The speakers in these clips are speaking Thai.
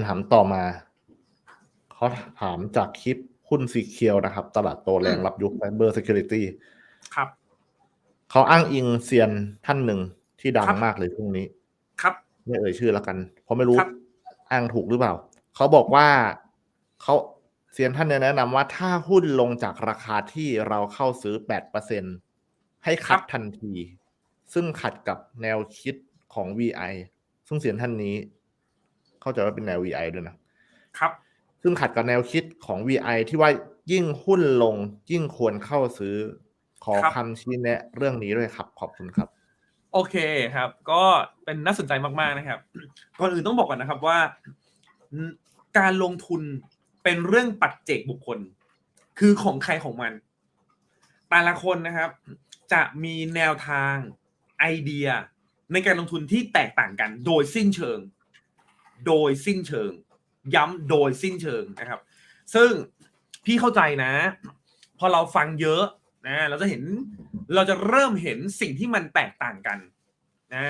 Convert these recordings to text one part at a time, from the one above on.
ำถามต่อมาเขาถามจากคลิปหุ้นสีเคียวนะครับ ตลาดโตแรงรับยุค Cyber Security ครับเขาอ้างอิงเซียนท่านหนึ่งที่ดังครับมากเลยช่วงนี้ ครับไม่เอ่ยชื่อแล้วกัน เพราะไม่รู้ครับอ้างถูกหรือเปล่า เขาบอกว่าเขาเซียนท่านเนี่ยแนะนำว่าถ้าหุ้นลงจากราคาที่เราเข้าซื้อแปดเปอร์เซ็นให้คัดทันที ซึ่งขัดกับแนวคิดของ VI ซึ่งเซียนท่านนี้ เข้าใจว่าเป็นแนว VI ด้วยนะครับ ซึ่งขัดกับแนวคิดของ VI ที่ว่ายิ่งหุ้นลง ยิ่งควรเข้าซื้อขอครับคำชี้แนะ เรื่องนี้ด้วยครับ ขอบคุณครับ โอเคครับ ก็เป็นน่าสนใจมากๆนะครับ ก่อนอื่นต้องบอกก่อนนะครับว่า การลงทุนเป็นเรื่องปัจเจกบุคคล คือของใครของมัน แต่ละคนนะครับ จะมีแนวทางไอเดียในการลงทุนที่แตกต่างกันโดยสิ้นเชิง โดยสิ้นเชิง ย้ำโดยสิ้นเชิงนะครับ ซึ่งพี่เข้าใจนะ พอเราฟังเยอะนะเราจะเห็นเราจะเริ่มเห็นสิ่งที่มันแตกต่างกันนะ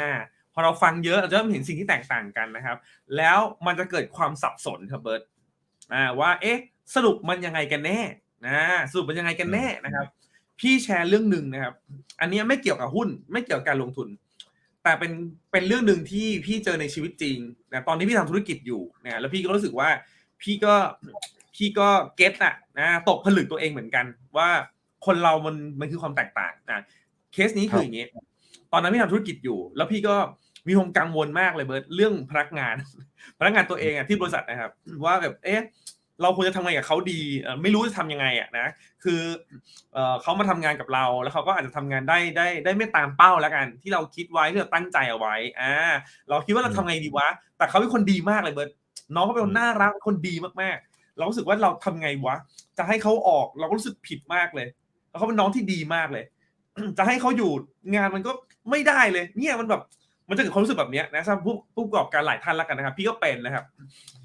พอเราฟังเยอะเราจะเริ่มเห็นสิ่งที่แตกต่างกันนะครับ แล้วมันจะเกิดความสับสนครับเบิร์ตว่าเอ๊ะสรุปมันยังไงกันแน่นะสรุปมันยังไงกันแน่นะครับ พี่แชร์เรื่องหนึ่งนะครับ อันนี้ไม่เกี่ยวกับหุ้น ไม่เกี่ยวกับการลงทุน แต่เป็นเป็นเรื่องหนึ่งที่พี่เจอในชีวิตจริงนะตอนที่พี่ทำธุรกิจอยู่นะแล้วพี่ก็รู้สึกว่าพี่ก็พี่ก็เก็ตอะนะตกผลึกตัวเองเหมือนกัน ว่าคนเรามันมันคือความแตกต่างนะเคสนี้คืออย่างนี้ตอนนั้นพี่ทำธุรกิจอยู่ แล้วพี่ก็มีความกังวลมากเลยเบิร์ตเรื่องพนักงาน พนักงานตัวเองอะที่บริษัทนะครับ ว่าแบบเอ๊ะ เราควรจะทำไงกับเขาดีเอ่อไม่รู้จะทำยังไงอะนะคือเอ่อเขามาทำงานกับเราแล้วเขาก็อาจจะทำงานได้ได้ได้ไม่ตามเป้าแล้วกัน ที่เราคิดไว้ที่เราตั้งใจเอาไว้อ่าเราคิดว่าเราทำไงดีวะแต่เขาเป็นคนดีมากเลยเบิร์ตน้องเขาเป็นคนน่ารักคนดีมากๆ เรารู้สึกว่าเราทำไงวะจะให้เขาออกเราก็รู้สึกผิดมากเลยแล้วเขาเป็นน้องที่ดีมากเลย จะให้เขาอยู่งานมันก็ไม่ได้เลย เนี่ยมันแบบ มันจะเกิดความรู้สึกแบบเนี้ยนะสำหรับผู้ผู้ประกอบการหลายท่านแล้วกันนะครับ พี่ก็เป็นนะครับ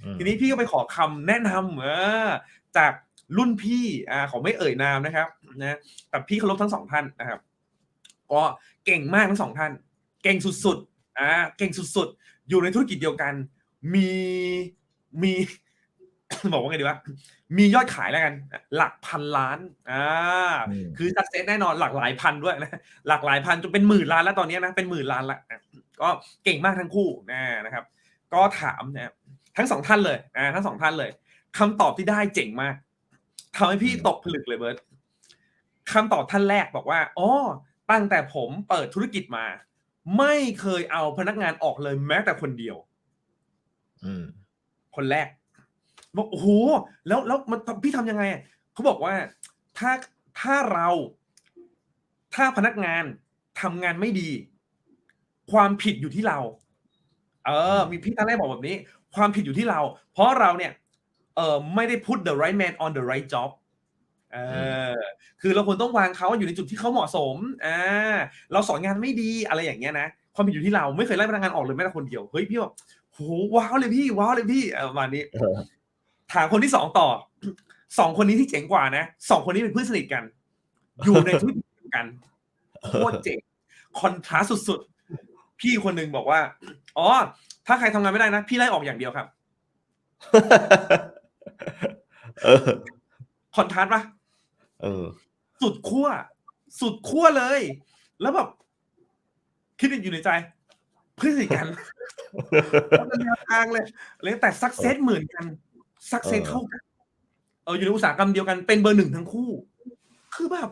อืมทีนี้พี่ก็ไปขอคำแนะนำเออจากรุ่นพี่อ่าของไม่เอ่ยนามนะครับนะแต่พี่เคารพทั้งสองท่านนะครับ ก็เก่งมากทั้งสองท่าน เก่งสุดๆอ่าเก่งสุดๆ อยู่ในธุรกิจเดียวกัน มีมีบอกว่าไงดีวะมียอดขายแล้วกัน หลักพันล้านอ่าอืมคือสักเซสแน่นอนหลักหลายพันด้วยนะหลักหลายพันจนเป็นหมื่นล้านแล้วตอนนี้นะเป็นหมื่นล้านละนะ ก็เก่งมากทั้งคู่นะนะครับ ก็ถามนะทั้งสองท่านเลยนะทั้งสองท่านเลยคำตอบที่ได้เจ๋งมากทำให้พี่ตกผลึกเลยเบิร์ตคำตอบท่านแรกบอกว่าอ๋อตั้งแต่ผมเปิดธุรกิจมา ไม่เคยเอาพนักงานออกเลยแม้แต่คนเดียวอืมคนแรกบอกโอ้โหแล้วแล้วมันพี่ทำยังไงอะเขาบอกว่าถ้าถ้าเรา ถ้าพนักงานทำงานไม่ดี ความผิดอยู่ที่เรา เออ มีพี่ท่านแรกบอกแบบนี้ ความผิดอยู่ที่เรา เพราะเราเนี่ย เออไม่ได้ put the right man on the right job เออคือเราควรต้องวางเขาอยู่ในจุดที่เขาเหมาะสมอ่าเราสอนงานไม่ดีอะไรอย่างเงี้ยนะความผิดอยู่ที่เราไม่เคยไล่พนักงานออกเลยแม้แต่คนเดียวเฮ้ยพี่บอกโหว้าวเลยพี่ว้าวเลยพี่เออประมาณนี้เออถามคนที่สองต่อสองคนนี้ที่เจ๋งกว่านะสองคนนี้เป็นเพื่อนสนิทกัน อยู่ในธุรกิจเดียวกันโคตรเจ๋งคอนทราสต์สุดๆ พี่คนหนึ่งบอกว่า อ๋อ ถ้าใครทำงานไม่ได้นะ พี่ไล่ออกอย่างเดียวครับเออคอนทราสต์ปะเออ สุดขั้ว สุดขั้วเลย แล้วแบบคิดอยู่ในใจเพื่อนสนิทกันคนละแนวทางเลยเลยแต่สักเซสเหมือนกันสักเซสเออเท่ากัน เอออยู่ในอุตสาหกรรมเดียวกันเป็นเบอร์หนึ่งทั้งคู่ คือแบบ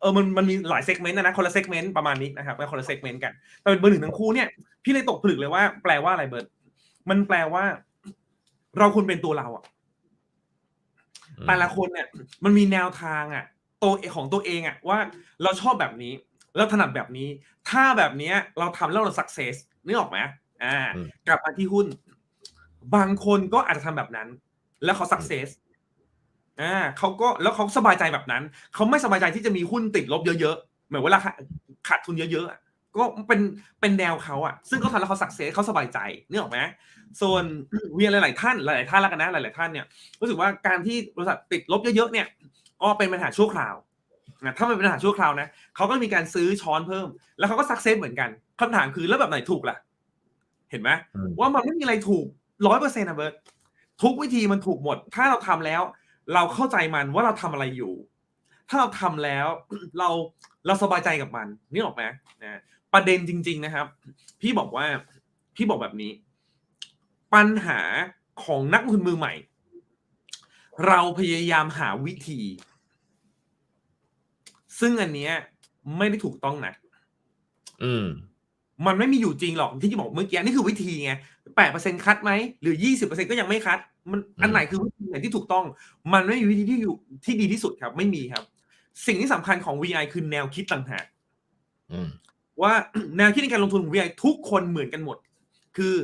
เออมันมันมีหลายเซกเมนต์นะนะคนละเซกเมนต์ประมาณนี้นะครับคนละเซกเมนต์กันแต่เป็นเบอร์หนึ่งทั้งคู่เนี่ยพี่เลยตกผลึกเลยว่าแปลว่าอะไรเบิร์ดมันแปลว่า เราควรเป็นตัวเราอะแต่ละคนเนี่ย มันมีแนวทางอะตัวของตัวเองอะว่าเราชอบแบบนี้ เราถนัดแบบนี้ ถ้าแบบเนี้ย เราทำแล้วเราสักเซสนึกออกไหมอ่าอืมกลับมาที่หุ้น บางคนก็อาจจะทำแบบนั้น แล้วเขาสักเซส อ่าเขาก็แล้วเขาสบายใจแบบนั้น เขาไม่สบายใจที่จะมีหุ้นติดลบเยอะๆเหมือนเวลาขาขาดทุนเยอะๆอะก็เป็นเป็นแนวเขาอะซึ่งเขาทำแล้วเขาสักเซสเขาสบายใจนึกออกไหมส่วนมีหลายๆท่านหลายๆท่านแล้วกันนะหลายๆท่านเนี่ยรู้สึกว่าการที่บริษัทติดลบเยอะๆเนี่ยก็เป็นปัญหาชั่วคราวนะถ้ามันเป็นปัญหาชั่วคราวนะเขาก็มีการซื้อช้อนเพิ่ม แล้วเขาก็สักเซสเหมือนกันคำถามคือแล้วแบบไหนถูกล่ะ เห็นไหมอืมว่ามันไม่มีอะไรถูกร้อยเปอร์เซ็นต์นะเบิร์ตทุกวิธีมันถูกหมด ถ้าเราทำแล้ว เราเข้าใจมันว่าเราทำอะไรอยู่ ถ้าเราทำแล้วเราเราสบายใจกับมันนี่ออกไหมนะประเด็นจริง ๆนะครับ พี่บอกว่าพี่บอกแบบนี้ ปัญหาของนักลงทุนมือใหม่ เราพยายามหาวิธี ซึ่งอันเนี้ยไม่ได้ถูกต้องนะอืม มันไม่มีอยู่จริงหรอกที่จะบอกเมื่อกี้นี่คือวิธีไงแปดเปอร์เซ็นคัดไหมหรือยี่สิบเปอร์เซ็นก็ยังไม่คัด มันอืมอันไหนคือวิธีไหนที่ถูกต้อง มันไม่มีวิธีที่อยู่ที่ดีที่สุดครับ ไม่มีครับ สิ่งที่สำคัญของ VI คือแนวคิดต่างหากอืมว่าแนวคิดในการลงทุนของ VI ทุกคนเหมือนกันหมด คือ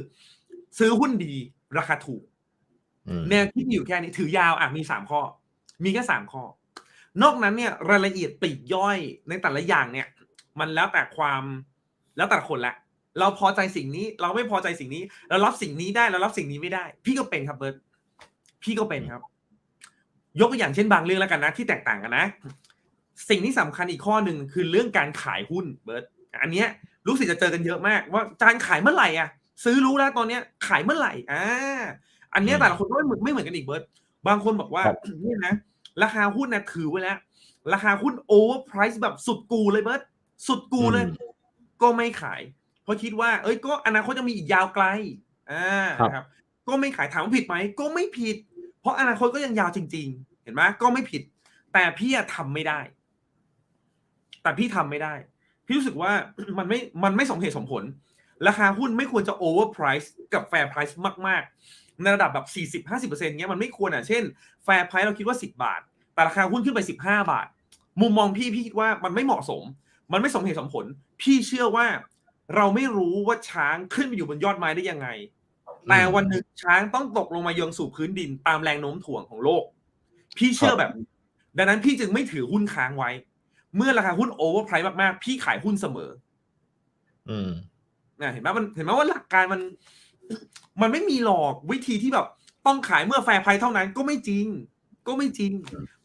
ซื้อหุ้นดี ราคาถูกอืมแนวคิดมีอยู่แค่นี้ถือยาวอะมีสามข้อ มีแค่สามข้อ นอกนั้นเนี่ย รายละเอียดปลีกย่อยในแต่ละอย่างเนี่ย มันแล้วแต่ความ แล้วแต่คนละ เราพอใจสิ่งนี้ เราไม่พอใจสิ่งนี้ เรารับสิ่งนี้ได้เรารับสิ่งนี้ไม่ได้ พี่ก็เป็นครับเบิร์ตพี่ก็เป็นครับ ยกตัวอย่างเช่นบางเรื่องแล้วกันนะ ที่แตกต่างกันนะ สิ่งที่สำคัญอีกข้อหนึ่งคือเรื่องการขายหุ้นเบิร์ตอันเนี้ยลูกศิษย์จะเจอกันเยอะมาก ว่าจานขายเมื่อไหร่อะ ซื้อรู้แล้วตอนเนี้ย ขายเมื่อไหร่อ่าอันเนี้ยอืมแต่ละคนก็ไม่เหมือนไม่เหมือนกันอีกเบิร์ตบางคนบอกว่าครับเนี่ยนะราคาหุ้นนะถือไว้แล้ว ราคาหุ้นโอเวอร์ไพรซ์แบบสุดกูเลยเบิร์ตสุดกูเลย ก็ไม่ขาย เพราะคิดว่า เอ้ยก็อนาคตยังมีอีกยาวไกลอ่าครับนะครับ ก็ไม่ขายถามว่าผิดไหมก็ไม่ผิด เพราะอนาคตก็ยังยาวจริง ๆ เห็นไหมก็ไม่ผิด แต่พี่อะทำไม่ได้ แต่พี่ทำไม่ได้ พี่รู้สึกว่ามันไม่มันไม่สมเหตุสมผล ราคาหุ้นไม่ควรจะโอเวอร์ไพรซ์กับแฟร์ไพรซ์มาก ๆ ในระดับแบบสี่สิบห้าสิบเปอร์เซ็นต์เงี้ยมันไม่ควรอะเช่นแฟร์ไพรซ์เราคิดว่าสิบาท แต่ราคาหุ้นขึ้นไปสิบห้าบาท มุมมองพี่พี่คิดว่ามันไม่เหมาะสม มันไม่สมเหตุสมผล พี่เชื่อว่าเราไม่รู้ว่าช้างขึ้นไปอยู่บนยอดไม้ได้ยังไง แต่วันหนึ่งช้างต้องตกลงมายังสู่พื้นดินตามแรงโน้มถ่วงของโลก พี่เชื่อแบบนี้ดังนั้นพี่จึงไม่ถือหุ้นค้างไว้ เมื่อราคาหุ้นโอเวอร์ไพรซ์มากๆ พี่ขายหุ้นเสมอ อืมนะเห็นไหมมันเห็นไหมว่าหลักการมัน มันไม่มีหรอกวิธีที่แบบต้องขายเมื่อแฟร์ไพรซ์เท่านั้นก็ไม่จริง ก็ไม่จริง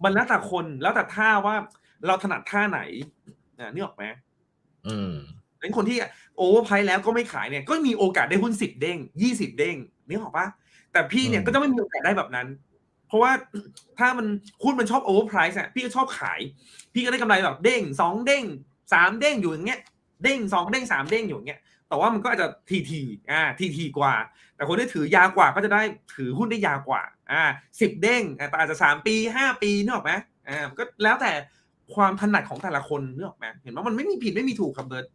มันแล้วแต่คนแล้วแต่ท่าว่าเราถนัดท่าไหน อ่านี่ออกไหมอืมนั้นคนที่โอเวอร์ไพรส์แล้วก็ไม่ขายเนี่ยก็มีโอกาสได้หุ้นสิบเด้งยี่สิบเด้งนี่หรอกปะแต่พี่เนี่ยอืมก็จะไม่มีโอกาสได้แบบนั้น เพราะว่าถ้ามันหุ้นมันชอบโอเวอร์ไพรส์อะพี่ก็ชอบขาย พี่ก็ได้กำไรแบบเด้งสองเด้งสามเด้งอยู่อย่างเงี้ยเด้งสองเด้งสามเด้งอยู่อย่างเงี้ยแต่ว่ามันก็อาจจะทีทีอ่าทีทีกว่า แต่คนที่ถือยาวกว่าก็จะได้ถือหุ้นได้ยาวกว่าอ่าสิบเด้งอ่าแต่อาจจะสามปีห้าปีนึกออกไหมอ่ามันก็แล้วแต่ ความถนัดของแต่ละคนนึกออกไหมเห็นไหมมันไม่มีผิดไม่มีถูกครับเบิร์ต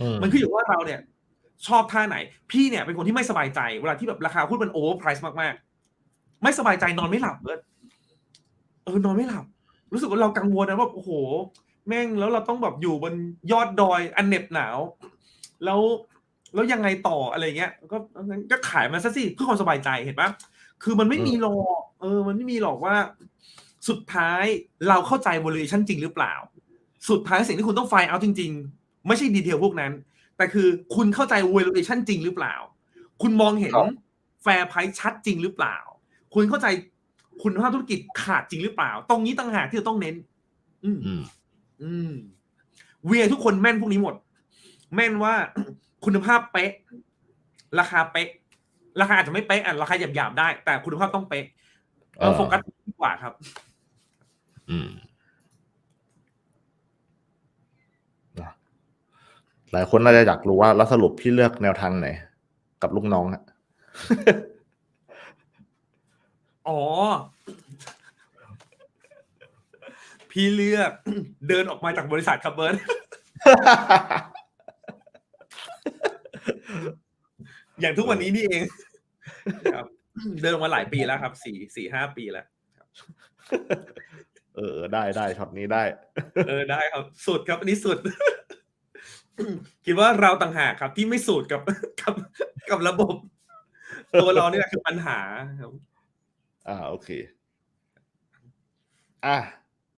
อืมมันขึ้นอยู่ว่าเราเนี่ย ชอบท่าไหน พี่เนี่ยเป็นคนที่ไม่สบายใจ เวลาที่แบบราคาหุ้นมันโอเวอร์ไพรซ์มากๆ ไม่สบายใจนอนไม่หลับเบิร์ดเออนอนไม่หลับ รู้สึกว่าเรากังวลนะว่าโอ้โห แม่งแล้วเราต้องแบบอยู่บนยอดดอยอันเหน็บหนาว แล้วแล้วยังไงต่ออะไรเงี้ย ก็งั้นก็ขายมันซะสิเพื่อความสบายใจเห็นปะคือมันไม่มีหรอกเออ มันไม่มีหรอกว่า สุดท้ายเราเข้าใจ valuation จริงหรือเปล่า สุดท้ายสิ่งที่คุณต้องไฟเอาจริง ๆ ไม่ใช่ดีเทลพวกนั้น แต่คือคุณเข้าใจ valuation จริงหรือเปล่า คุณมองเห็นครับแฟร์ไพรซ์ชัดจริงหรือเปล่า คุณเข้าใจคุณภาพธุรกิจขาดจริงหรือเปล่า ตรงนี้ต่างหากที่เราต้องเน้นอืมอืม อืม เวียทุกคนแม่นพวกนี้หมด แม่นว่าคุณภาพเป๊ะ ราคาเป๊ะ ราคาอาจจะไม่เป๊ะอะราคาหยาบๆได้ แต่คุณภาพต้องเป๊ะเราอ่าโฟกัสดีกว่าครับ อืมนะหลายคนน่าจะอยากรู้ว่า แล้วสรุปพี่เลือกแนวทางไหน กับลูกน้องอะอ๋อ พี่เลือก เดินออกมาจากบริษัทครับเบิร์ตอย่างทุกวันนี้นี่เองครับเดินออกมาหลายปีแล้วครับสี่สี่ห้าปีแล้ว เออได้ได้ช็อตนี้ได้ เออได้ครับสุดครับอันนี้สุด คิดว่าเราต่างหากครับ ที่ไม่สูตรกับกับกับระบบ ตัวเราเนี่ยคือปัญหาครับ อ่าโอเค อะ